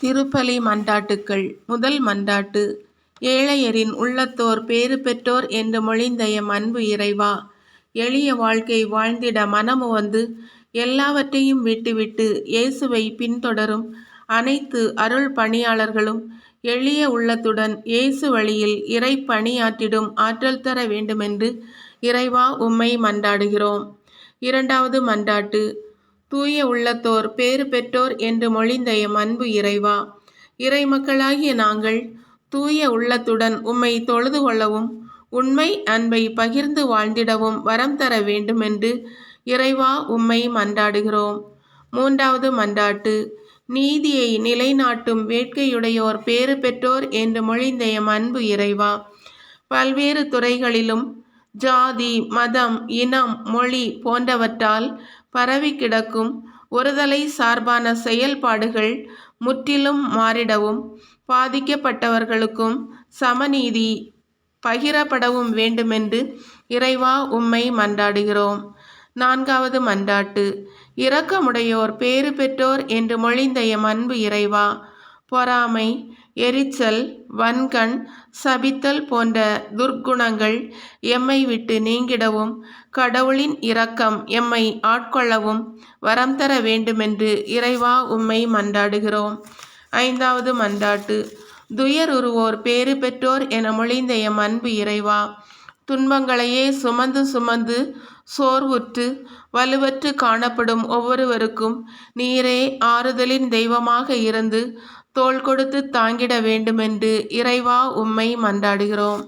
திருப்பலி மன்றாட்டுக்கள் முதல் மன்றாட்டு ஏழையரின் உள்ளத்தோர் பேறு பெற்றோர் என்று மொழிந்த எம் அன்பு இறைவா எளிய வாழ்க்கை வாழ்ந்திட மனமு வந்து எல்லாவற்றையும் விட்டுவிட்டு இயேசுவை பின்தொடரும் அனைத்து அருள் பணியாளர்களும் எளிய உள்ளத்துடன் இயேசு வழியில் இறை பணியாற்றிடும் ஆற்றல் தர வேண்டுமென்று இறைவா உம்மை மன்றாடுகிறோம். இரண்டாவது மன்றாட்டு தூய உள்ளத்தோர் பேறு பெற்றோர் என்று மொழிந்த எம் அன்பு இறைவா. இறை மக்களாகிய நாங்கள் தூய உள்ளத்துடன் உம்மை தொழுது கொள்ளவும் உண்மை அன்பை பகிர்ந்து வாழ்ந்திடவும் வரம் தர வேண்டுமென்று இறைவா உம்மை மன்றாடுகிறோம். மூன்றாவது மன்றாட்டு நீதியை நிலைநாட்டும் வேட்கையுடையோர் பேறு பெற்றோர் என்று மொழிந்த எம் அன்பு இறைவா. பல்வேறு துறைகளிலும் ஜாதி மதம் இனம் மொழி போன்றவற்றால் பரவி கிடக்கும் ஒருதலை சார்பான செயல்பாடுகள் முற்றிலும் மாறிடவும் பாதிக்கப்பட்டவர்களுக்கும் சமநீதி பகிரப்படவும் வேண்டுமென்று இறைவா உம்மை மன்றாடுகிறோம். நான்காவது மன்றாட்டு இரக்கமுடையோர் பேறு பெற்றோர் என்று மொழிந்த எம் அன்பு இறைவா பொறாமை எரிச்சல் வன்கண் சபித்தல் போன்ற துர்க்குணங்கள் எம்மை விட்டு நீங்கிடவும் கடவுளின் இரக்கம் எம்மை ஆட்கொள்ளவும் வரம் தர வேண்டுமென்று இறைவா உம்மை மன்றாடுகிறோம். ஐந்தாவது மன்றாட்டு துயருருவோர் பேறு பெற்றோர் என மொழிந்த எம் அன்பு இறைவா துன்பங்களையே சுமந்து சுமந்து சோர்வுற்று வலுவற்று காணப்படும் ஒவ்வொருவருக்கும் நீரே ஆறுதலின் தெய்வமாக இருந்து தோள் கொடுத்து தாங்கிட வேண்டுமென்று இறைவா உம்மை மன்றாடுகிறோம்.